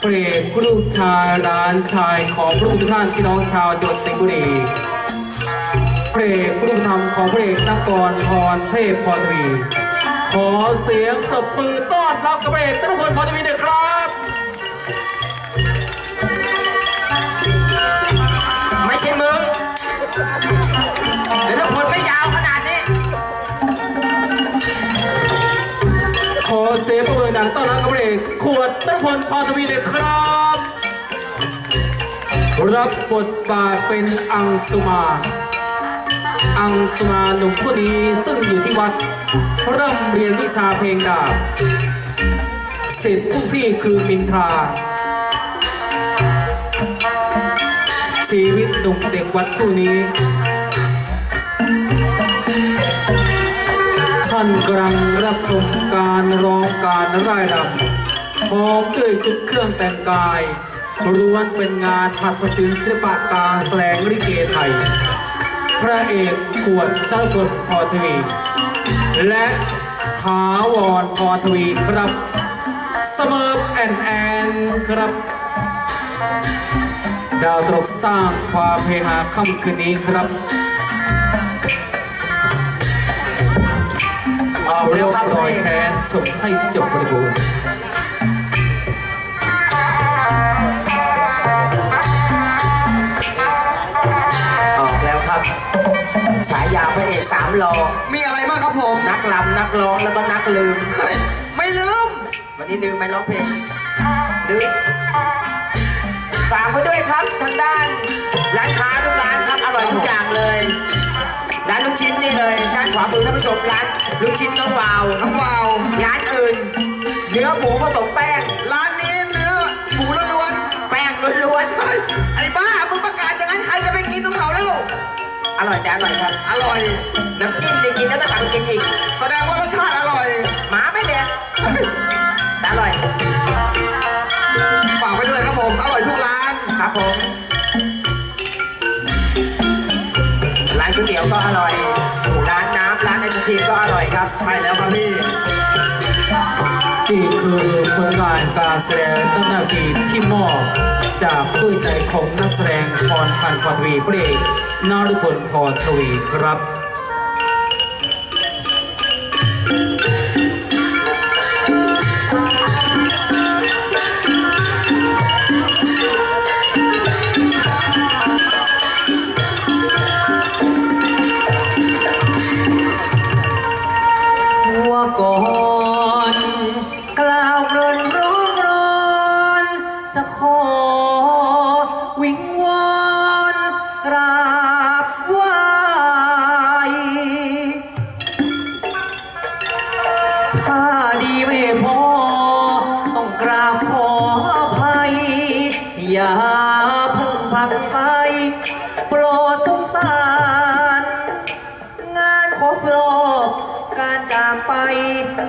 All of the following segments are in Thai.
เพลงลูกชายร้านชายของพระองค์ทุกท่านพี่น้องชาวจังหวัดสิงห์บุรีเพลงผู้ธรรมของพระเอกนักกรพรเทพพรทวีขอเสียงตบมือต้อนรับกับพระเอกตระพลพรทวีเด้อครับ ตพลพรทวีด้วยครับ รับบทบาทเป็นอังสุมา อังสุมาหนุ่มผู้นี้ซึ่งอยู่ที่วัดเริ่มเรียนวิชาเพลงดาบสิทธิ์ผู้พี่คือมินทราชีวิตหนุ่มเด็กวัดผู้นี้ท่านกำลังรับชมการร้องการร่ายรำ พร้อมด้วยชุดเครื่องแต่งกายล้วนเป็นงานหัตถศิลป์ศิลปะการแสดงลิเกไทย พระเอกขวดนักบพรทวี และถาวรพรทวีครับ เสมอแอนแอนครับ ดาวตกสร้างความเฮฮาค่ำคืนนี้ครับออกเร็ววครับลอยแทนส่งให้จบบริบูรณ์ายาพระเอกสามรอมีอะไรบ้างครับผมนักลำนักร้องแล้วก็นักลืม เฮ้ยไม่ลืม วันนี้ลืมไหมร้องเพลงลืมฝากไว้ด้วยครับทางด้าน ร้านค้าทุกร้านครับอร่อยทุกอย่างเลย ร้านลูกชิ้นนี่เลยด้านขวามือท่านผู้ชมร้านลูกชิ้นน้องวาว น้ำวาวร้านอื่น เนื้อหมูผสมแป้ง ร้าน ร่อยแต่อร่อยครับ อร่อย น้ำจิ้มนี่กินแล้วก็สั่งไปกินอีก แสดงว่ารสชาติอร่อย หมาไม่แดงแต่อร่อย ฝากไปด้วยครับผม อร่อยทุกร้าน ครับผม ร้านก๋วยเตี๋ยวก็อร่อย การแสดงต้นนาทีที่มอบจากด้วยใจของนักแสดงพรพันธ์พรทวีพระเอกนารุพลพรทวีครับ จากไป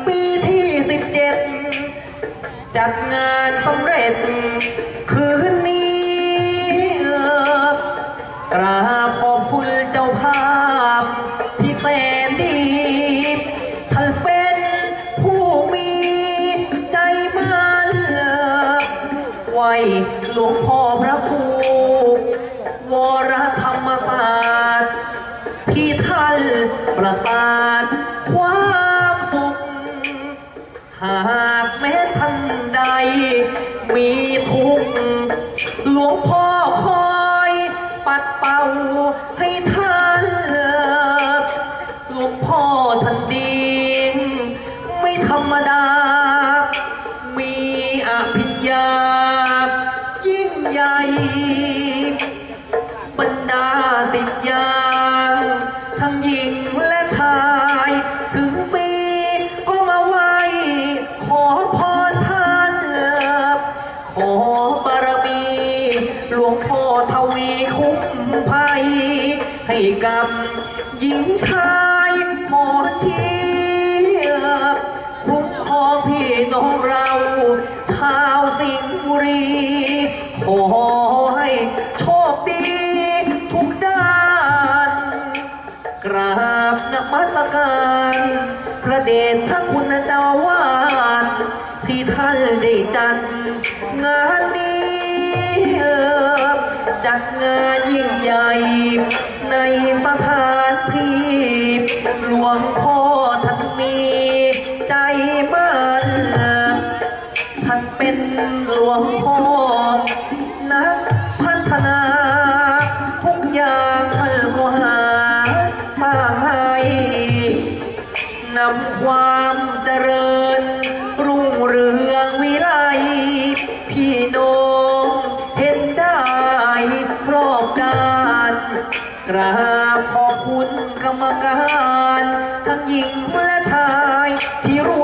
ปีที่สิบเจัดงานสำเร็จ คืนนี้กรา ये ทวีคุ้มภัย ให้กับหญิงชายขอเชียบคุ้มครองพี่น้องเรา ชาวสิงห์บุรีขอให้โชคดีทุกด้าน กราบนมัสการ พระเดชพระคุณเจ้าวาดที่ท่านได้จัดงาน จัดงานยิ่งใหญ่ ในสถานที่หลวงพ่อ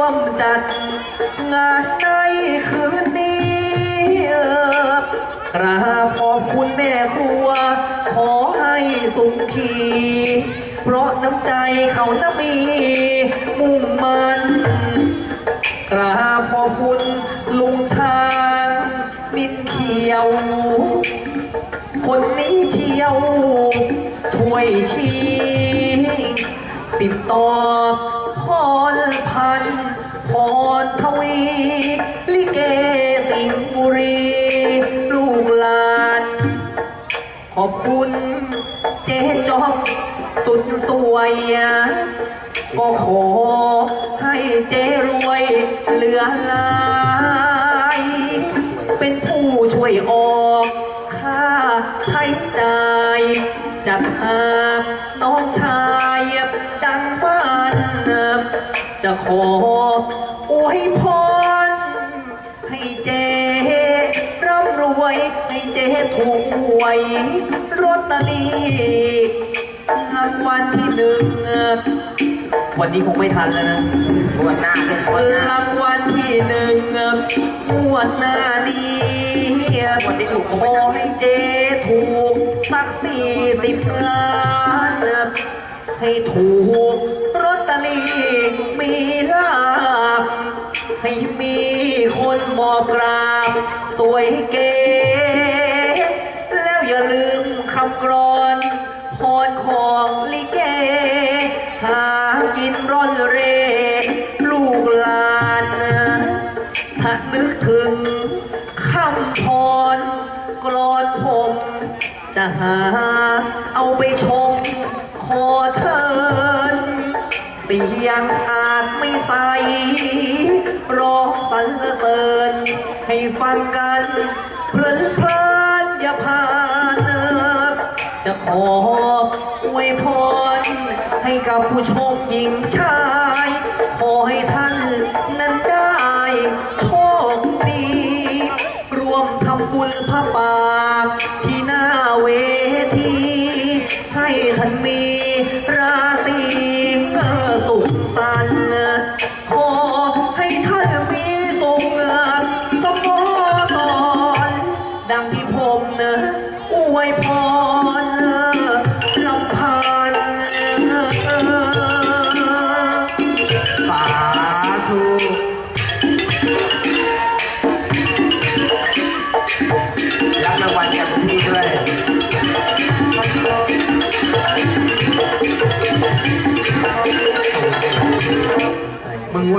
วมจัด งานในคืนนี้กราบขอบคุณแม่ครัว ขอให้สุขี เพราะน้ำใจเขานะมี มุ่งมันกราบขอบคุณลุงช้างมินเขียว คนนี้เชียว ช่วยชี้ ติดต่อพรพันธ์ พรทวี ลิเกสิงห์บุรี ลูกหลาน ขอบคุณเจ๊จอมสุดสวย ก็ขอ จะขออวยพรให้เจ๊ร่ำรวย ให้เจ๊ถูกหวยลอตเตอรี่รางวัลที่หนึ่งวันนี้คงไม่ทันแล้วนะบวชหน้าเป็นบวชหน้ารางวัลที่หนึ่งงวดหน้านี้วันที่ถูกขอให้เจ๊ถูกสักสี่สิบล้านให้ถูกรถ ตลีมีลาบ ให้มีคนมอบกราบ สวยเก๋แล้วอย่าลืมคำกรอนพรของลิเก หากินร่อนเร ลูกหลานะถ้านึกถึงคำพรกรอนผมจะหาเอาไปชมขอเชิญ สียงอาจไม่ใสร้องสรรเสริญ ให้ฟังกันเพลินเพลินอย่าพาเนิบจะขออวยพร ให้กับผู้ชมหญิงชาย ขอให้ท่านนั้นได้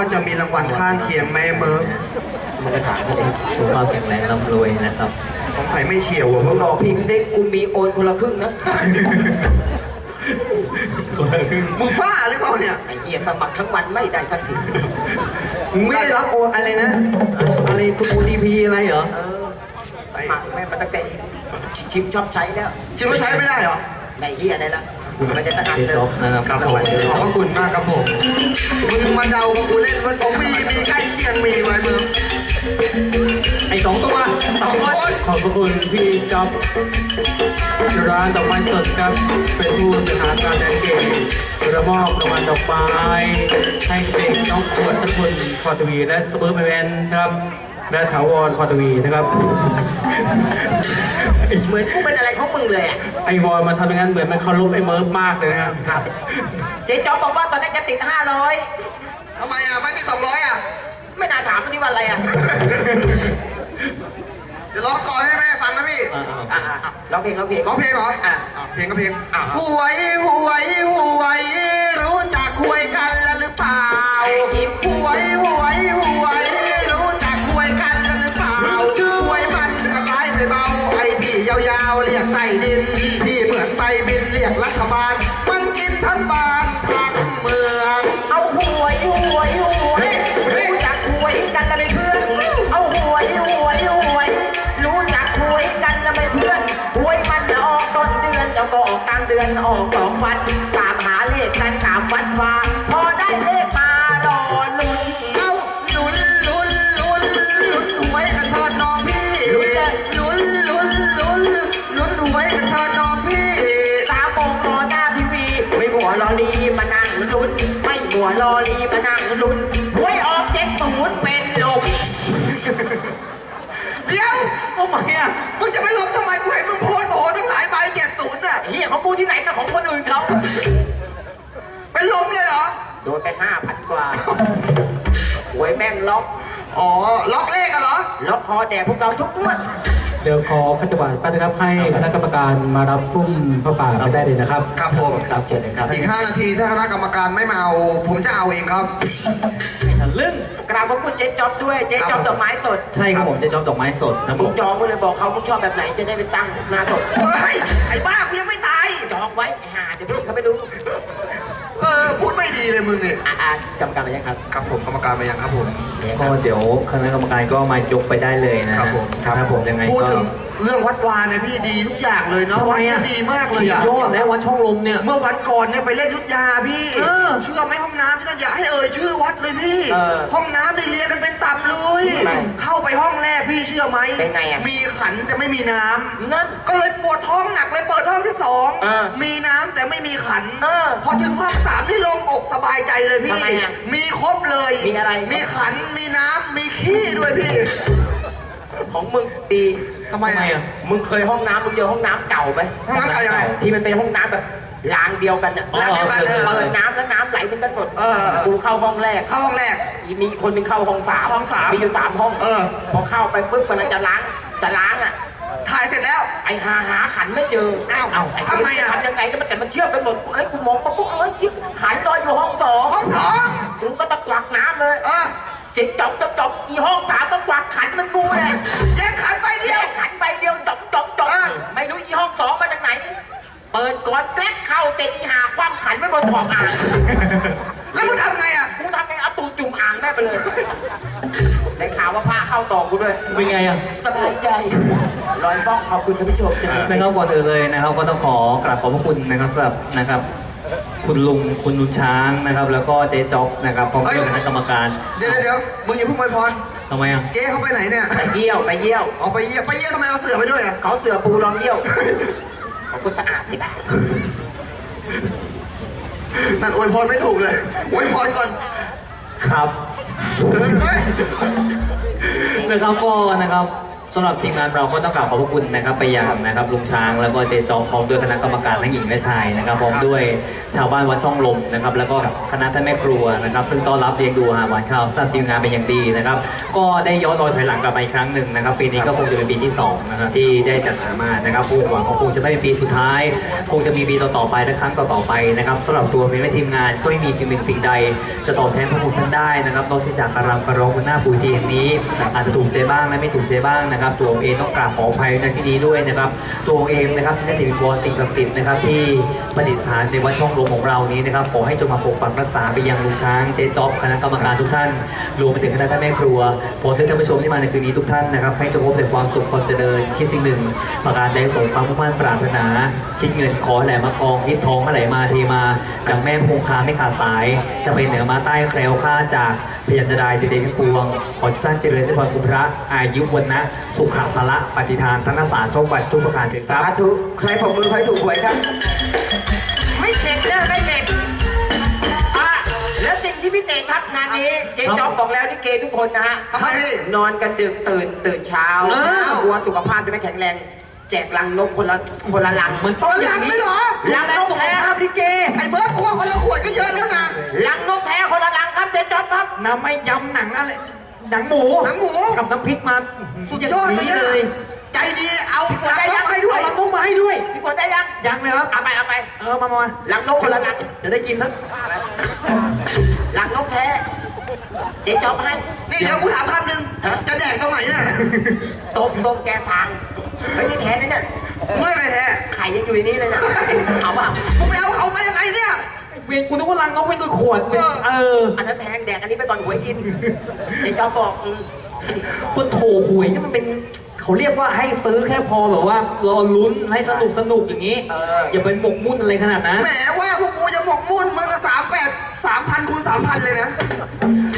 ว่าจะมีรางวัลข้างเคียงไหมเมิร์ฟมันก็ถามเขาดิสุขภาพแข็งแรงร่ำรวยนะครับสงสัยไม่เฉียวอะมึมึงงบอกพี่เขาสิกูมีโอนคนละครึ่งนะมึงบ้าหรือเปล่าเนี่ยไอ้เหี้ยสมัครทั้งวันไม่ได้สักทีมึงไม่ได้รับโอนอะไรนะ อะไรตัว OTP อะไรเหรอ เออสมัครแม่งมาตั้งแต่อีกชิมชอบใช้แล้วชิมว่าใช้ไม่ได้เหรอ ในเหี้ยอะไรละ มันจะสักอันเจเลซอฟยนะครับครับผมขอบพระคุณมากครับผมมึงมาเดากับกูเล่นว่าตรงมีมีใกล้เคียงมีไว้มึงไอ้สองตัวสองคนขอบพระคุณพี่จ๊อบร้านดอกไม้สดครับ เป็นผู้จัดหาการแดนเกตกระมอบรางวัลดอกไม้ให้เด็กน้องขวดตะคุณพอทวีและสเปอร์แมนนะครับ และถาวรพอทวีนะครับ เหมือนกูเป็นอะไรของมึงเลยอะ ไอวอยมาทำอย่างนั้นเหมือนมันเคารพไอเมิร์ฟมากเลยนะครับครับ เจ๊จ๊อบบอกว่าตอนนี้จะติดทำไมอะ ไม่ได้สองร้อยอะ500ไม่น่าถามวันนี้วันอะไรอะเดี๋ยวร้องก่อนให้แม่ฟังนะพี่อะอะร้องเพลงร้องเพลง ร้องเพลงเหรออะ อะเพลงก็เพลงอะหวยหวยหวย เดือนออกสองวันตามหาเลขกันตามวัดวาพอได้เลขมารอลุ้นเอาลุ้นลุ้นลุ้นลุ้นหวยกันเถิดน้องพี่ลุ้นเลยลุ้นลุ้นลุ้นลุ้นหวยกันเถิดน้องพี่สามโมงรอหน้าทีวีไม่หัวรอลีมานั่งลุ้นไม่หัวรอลีมานั่งลุ้นหวยออกเจ็ดศูนย์เป็นลมเดี๋ยวทำไมอะมึงจะไปลบทำไมกูเห็นมึงโพสโอ้ตั้งหลาย เจ็ดศูนย์อะเฮียของกูที่ไหนเป็นของคนอื่นเขาเป็นลมเลยเหรอ โดนไปห้าพันกว่าหวยแม่งล็อกอ๋อ ล็อกเลขอะเหรอ ล็อกคอแดกพวกเราทุกงวดเดี๋ยวขอขจบัตรป้านะครับให้คณะกรรมการมารับพุ่มพระป่าไปได้เลยนะครับ ครับผม ครับเชิญเลยครับ อีก 5 นาทีถ้าคณะกรรมการไม่มาเอา ผมจะเอาเองครับทะ ลึ่งกราบขอบคุณเจ๊จ๊อบด้วย เจ๊จ๊อบดอกไม้สดใช่ครับผมจะชอบดอกไม้สดนะผมึงมจองกูเลยบอกเขามึงชอบแบบไหนจะได้ไปตั้งหน้าสด เฮ้ยไอ้บ้ากูยังไม่ตาย จองไว้หาเดี๋ยวพี่เขาไม่รู้เออพูดไม่ดีเลยมึงเนี่ยอะอะกรรมการไปยังครับครับผมกรรมการไปยังครับผมเดี๋ยวคก็รับ เดี๋ยวคณะกรรมการก็มายกไปได้เลยนะครับผมครับผมยังไงพูดก็ถึง เรื่องวัดวาเนี่ยพี่ดีทุกอย่างเลยเนาะวัดเนี่ยดีมากเลยอะยอดแล้ววัดช่องลมเนี่ย เมื่อวันก่อนเนี่ยไปเล่นยุทธยาพี่เออเชื่อไหมห้องน้ำที่นั่นอย่าให้เอ่ยชื่อวัดเลยพี่ เออห้องน้ำได้เรียงกันเป็นตับเลย ทำไมเข้าไปห้องแรกพี่เชื่อไหมเป็นไงอะ มีขันแต่ไม่มีน้ำ นั่น ก็เลยปวดท้องหนักเลยเปิดห้องที่สองเออมีน้ำแต่ไม่มีขันเออพอถึงห้องสามนี่ลงอกสบายใจเลยพี่ ทำไมอะมีครบเลยมีอะไร มีขันมีน้ำมีขี้ด้วยพี่ ของมึงดี ทำไมทำไมอะอะ มึงเคยห้องน้ำมึงเจอห้องน้ำเก่าไหมห้องน้ำเก่ายังไง ที่มันเป็นห้องน้ำแบบรางเดียวกันอะอ๋อรางเดียวกันเออเปิดน้ำแล้วน้ำไหลถึงกันหมดเออเออกูเข้าห้องแรก เข้าห้องแรก มีคนหนึ่งเข้าห้องสามห้องสามมีอยู่สามห้องเออ พอเข้าไปปุ๊บมันจะล้างจะล้างอะ ถ่ายเสร็จแล้ว ไอ้หาหาขันไม่เจออ้าวเอ้าไอ้ทำไมอะขันยังไงก็มันแต่มันเชื่อมกันหมดเอ้ยกูมองปั๊บปุ๊บเอ้ยคิดขันลอยอยู่ห้องสองห้องสองกูก็ตะกวักน้ำเลย เออ เสียงจ่องจ่องจ่องอีห้องสามตะกวักขันมันกูเลยแยกขันไปเดีเดียยว วขันใบเดียวจ่องจ่องจ่องเออไม่รู้อีห้องสองมาจากไหน เปิดก่อนแกล้เข้าเสร็จอีหาคว่ำขันไม่บนขอบอ่างแล้วมึงทำไงอะกูทำไงเอาตูดจุ่มอ่างแม่ไปเลยได้ข่าวว่าผ้าเข้าต่อกูด้วยเป็นไงอะ สบายใจลอยฟ้องขอบคุณท่านผู้ชมจ้านะครับก่อนอื่นเลยนะครับก็ต้องขอกราบขอบพระคุณนะครับสำหรับนะครับ คุณลุงคุณลุงช้างนะครับ แล้วก็เจ๊จ๊อบนะครับพร้อมด้วยคณะกรรมการเดี๋ยวเดี๋ยวมึงอย่าเพิ่งไปพรทำไมอะเจ๊เขาไปไหนเนี่ยไปเยี่ยวไปเยี่ยวเอาไปเยี่ยมไปเยี่ยมทำไมเอาเสือไปด้วยอะเขาเสือปูรองเยี่ยวขอบคุณสะอาดนี่บ้านั่นอวยพรไม่ถูกเลยอวยพรก่อนครับเฮ้ยนะครับก็นะครับ สำหรับทีมงานเราก็ต้องกราบขอบพระคุณนะครับไปยังนะครับลุงช้างแล้วก็เจจอมพร้อมด้วยคณะกรรมการทั้งหญิงและชายนะครับพร้อมด้วยชาวบ้านวัดช่องลมนะครับแล้วก็คณะท่านแม่ครัวนะครับซึ่งต้อนรับเลี้ยงดูอาหารหวานข้าวทราบทีมงานเป็นอย่างดีนะครับก็ได้ย้อนรอยถอยหลังกลับไปครั้งหนึ่งนะครับปีนี้ก็คงจะเป็นปีที่สองนะครับที่ได้จัดหามานะครับผู้หวังก็คงจะไม่เป็นปีสุดท้าย คงจะมีปีต่อๆไปและครั้งต่อๆไปนะครับสำหรับตัวเมย์และทีมงานก็ไม่มีสิ่งหนึ่งสิ่งใด จะตอบแทนพระคุณท่านได้นะครับนอกจากการรำกระร้องบนหน้าปูทีแห่งนี้อาจจะถูกใจบ้างและไม่ถูกใจบ้างนะครับตัวเองต้องกราบขออภัยในที่นี้ด้วยนะครับ ตัวเองนะครับจะได้ถือวอนสิ่งศักดิ์สิทธิ์นะครับที่ประดิษฐานในวัดช่องลมของเรานี้นะครับขอให้จงมาปกปักรักษาไปยังลุงช้างเจ๊จ๊อบคณะกรรมการทุกท่านรวมไปถึงคณะท่านแม่ครัวพร้อมด้วยท่านผู้ชมที่มาในคืนนี้ทุกท่านนะครับให้จงพบแต่ความสุขความเจริญคิดสิ่งหนึ่ง ประการใดสมความมุ่งมั่นปรารถนา คิดเงินขอให้ไหลมากองคิดทองให้ไหลมาเทมาดังแม่คงคาไม่ขาดสาย จะไปเหนือมาใต้แคล้วคลาจากพยันตรายใดๆทั้งปวง ขอทุกท่านเจริญด้วยพรคุณพระอายุวันนะ สุขภละปฏิทานธนสารสมบัติทุกประการเถิดคสารับธุใครผมมือใครถูกหวยครับ ไม่เจ็บนะไม่เจ็บอะแล้วสิ่งที่พิเศษครับงานนี้เจ๊จ๊อบบอกแล้วนี่เกย์ทุกคนนะฮะทำไมพี่ นอนกันดึกตื่นตื่นเช้าอ้าวกลัวสุขภาพจะไม่แข็งแรง แจกลังนกคนละคนละลังมันตอนหลังไม่เหรอลังนกแท้ครับพี่เกไอ้เบิร์ดขวดคนละขวดก็เยอะแล้วนะลังนกแท้คนละลังครับเจ๊จ๊อบครับน้ำไม่ยำหนังอะไร หนังหมูหนังหมูกับน้ำพริกมาสุดยอดเลยางนี้นะเลยใจดีเอาหลังนกให้ด้วย เอาลำต้องมาให้ด้วย พี่กดได้ยังยังเลยครับ เอาไปเอาไปเออ มามามาลังนกคนละลังจะได้กินสักลังนกแท้ เจ๊จ๊อบให้ นี่เดี๋ยวกูถามคำหนึ่งฮะ จะแดกตรงไหนเนี่ย ต้มต้มแกสาง เฮ้ยนี่แท้นะเนี่ยเมื่อไงแท้ไข่ยังอยู่ในนี้เลยนะเอาเปล่ามึงไปเอาเขามายังไงเนี่ย เวียนกูนึกว่าลังนกเป็นตัวขวดเป็นเอออันนั้นแพงแดกอันนี้ไปก่อนหวยกินเจ๊จ๊อบบอกอืมปนโถหวยนี่มันเป็นเขาเรียกว่าให้ซื้อแค่พอแบบว่ารอลุ้นให้สนุกสนุกอย่างนี้เอออย่าเป็นหมกมุ่นอะไรขนาดนั้นแหมว่าพวกกูจะหมกมุ่นมันก็สามแปดสามพันคูณสามพันเลยนะ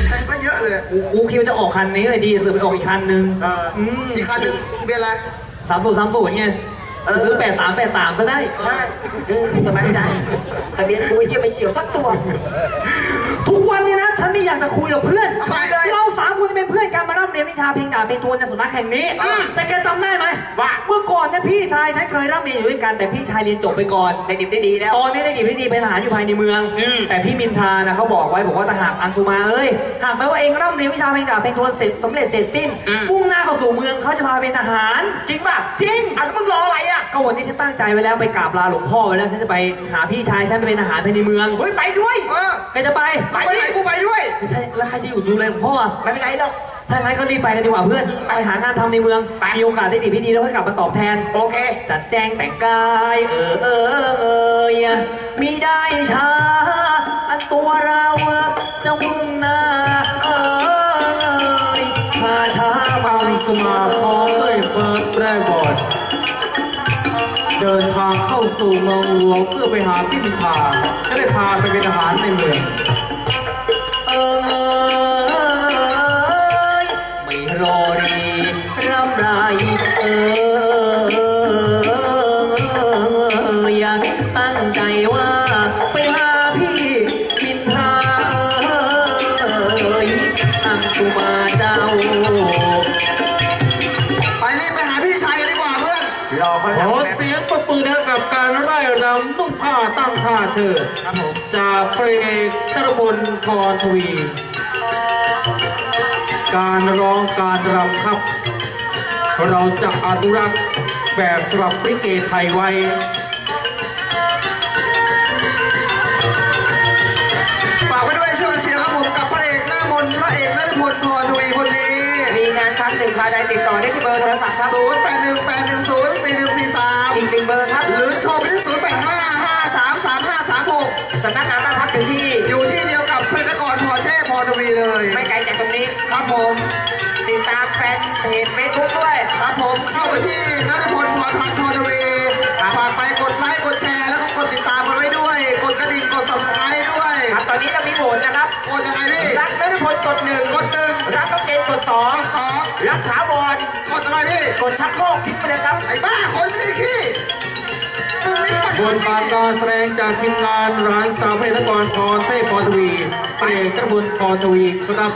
แพงซะเยอะเลย กูกูคิดว่าจะออกคันนี้เลยดีสือไปออกอีกคันนึงเอออืมอีกคันหนึ่งทะเบียนอะไร สามศูนย์สามศูนย์ไงเออ ซื้อแปดสามแปดสามซะได้ ใช่เออสบายใจทะเบียนกูยังไม่เฉียวสักตัว ทุกวันนี้นะ ฉันไม่อยากจะคุยกับเพื่อน ทำไม เรา สามคนจะเป็นเพื่อนกันมาร่ำเรียนวิชาเพลงดาบเพลงทวนในสำนักแห่งนี้อืมแต่แกจำได้ไหมว่า เมื่อก่อนเนี่ยพี่ชายฉันเคยร่ำเรียนอยู่ด้วยกันแต่พี่ชายเรียนจบไปก่อน ได้ดิบได้ดีแล้ว ตอนนี้ได้ดีไม่ดีเป็นทหารอยู่ภายในเมือง อืม แต่พี่มินทานะเขาบอกไว้บอกว่าถ้าหากอังสุมาเอ้ยหากแม้ว่าเองร่ำเรียนวิชาเพลงดาบเพลงทวนเสร็จสำเร็จเสร็จสิ้นมุ่งหน้าเข้าสู่เมืองเขาจะพาเป็นทหาร จริงป่ะจริง อะแล้วมึงรออะไรอะก็วันนี้ฉันตั้งใจไว้แล้วไปกราบลาหลวงพ่อไว้แล้วฉันจะไปหาพี่ชายฉันไปเป็นทหารภายในเมืองเฮ้ยไปด้วย เออใครจะไป ไปไหนกูไปด้วย แล้วใครจะอยู่ดูแลหลวงพ่ออะไม่เป็นไรหรอก ถ้างั้นก็รีบไปกันดีกว่าเพื่อน ไปหางานทำในเมืองไปมีโอกาสได้ดีพี่ดีแล้วค่อยกลับมาตอบแทน โอเค จัดแจงแต่งกาย เออเออเออเอยมีได้ช้า อันตัวเราจะมุ่งหน้า เออเอยพาช้าไปอังสมาพร้อมด้วยเปิดแร่บอดเดินทางเข้าสู่เมืองหลวงเพื่อไปหาพี่มินทาจะได้พาไปเป็นทหารในเมือง ไม่รอรีรำไรเอออยากตั้งใจว่าไปหาพี่มินทราเอยอังสุมาเจ้า ไปรีบไปหาพี่ชายกันดีกว่าเพื่อนรอเขาขแล้วอเสียงประปือนะกับการไล่รำนุ่งผ้าตั้งท่าเชิดครับผมจากเพลงตรพลพรทวี การร้องการรำครับ เราจะอนุรักษ์แบบฉบับลิเกไทยไว้ฝากไว้ด้วยช่วยกันเชียร์ครับผมกับพระเอกหน้ามนต์พระเอกนฤพลพรทวีคนนี้มีงานครั้งหนึ่งภายในติดต่อได้ที่เบอร์โทรศัพท์ครับ0 8 1 8 1 0 4 1 4อีก3หนึ่งเบอร์ครับ หรือโทรไปที่0 8 5 5 3 3 5 3 6สำนักงานบ้านพัก รทวีเลย ไม่ไกลจากตรงนี้ ครับผม ติดตามแฟนเพจเฟซบุ๊กด้วย ครับผมเข้าไปที่นฤพลพรพันธ์พรทวีครับฝากไปกดไลค์กดแชร์แล้วก็กดติดตามกันไว้ด้วย กดกระดิ่งกด subscribe ด้วยครับตอนนี้เรามีโหวตนะครับกดยังไงพี่รักนฤพลกดหนึ่งกดหนึ่งรักน้องเจนกดสองกดสองรักถาวรกดอะไรพี่กดชักโครกทิ้งไปเลยครับไอ้บ้าคนไม่ได้ขี้มึงไม่ปัญ บนบานการแสดงจากทีมงานร้านสาวเพลงกรพรเทพพรทวีเพลงตรพลพรทวีครับ